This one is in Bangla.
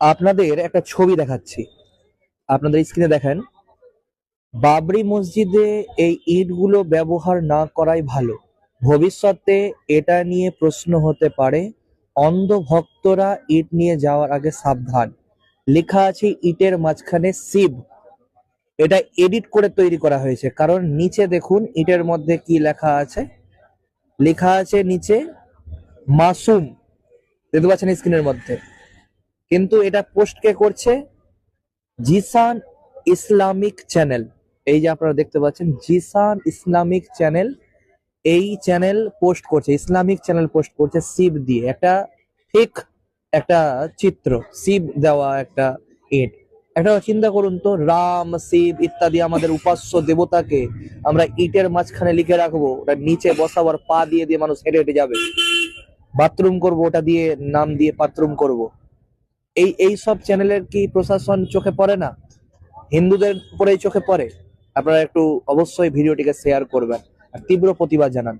আপনাদের একটা ছবি দেখাচ্ছি। আপনাদের স্ক্রিনে দেখেন। বাবরি মসজিদে এই ইটগুলো ব্যবহার না করাই ভালো। ভবিষ্যতে এটা নিয়ে প্রশ্ন হতে পারে অন্ধ ভক্তরা ইট নিয়ে যাওয়ার আগে সাবধান। লেখা আছে ইটের মাঝখানে শিব। এটা এডিট করে তৈরি করা হয়েছে। কারণ নিচে দেখুন, ইটের মধ্যে কি লেখা আছে? লেখা আছে নিচে, মাসুম। দেখতে পাচ্ছেন স্ক্রিনের মধ্যে। কিন্তু এটা পোস্ট কে করছে? Zishan Islamic channel. এই যে আপনারা দেখতে পাচ্ছেন, জিসান ইসলামিক চ্যানেল, এই চ্যানেল পোস্ট করছে, ইসলামিক চ্যানেল পোস্ট করছে শিব দিয়ে। একটা ঠিক একটা চিত্র, শিব দেওয়া একটা ইট। একটা চিন্তা করুন তো, রাম, শিব ইত্যাদি আমাদের উপাস্য দেবতাকে আমরা ইটের মাঝখানে লিখে রাখব, ওটা নিচে বসাবার পা দিয়ে দিয়ে মানুষ হেঁটে হেঁটে যাবে। বাথরুম করব, ওটা দিয়ে নাম দিয়ে বাথরুম করব। এই এই সব চ্যানেলের কি প্রশাসন চোখে পড়ে না? হিন্দুদের উপরেই চোখে পড়ে? আপনারা একটু অবশ্যই ভিডিওটিকে শেয়ার করবেন আর তীব্র প্রতিবাদ জানান।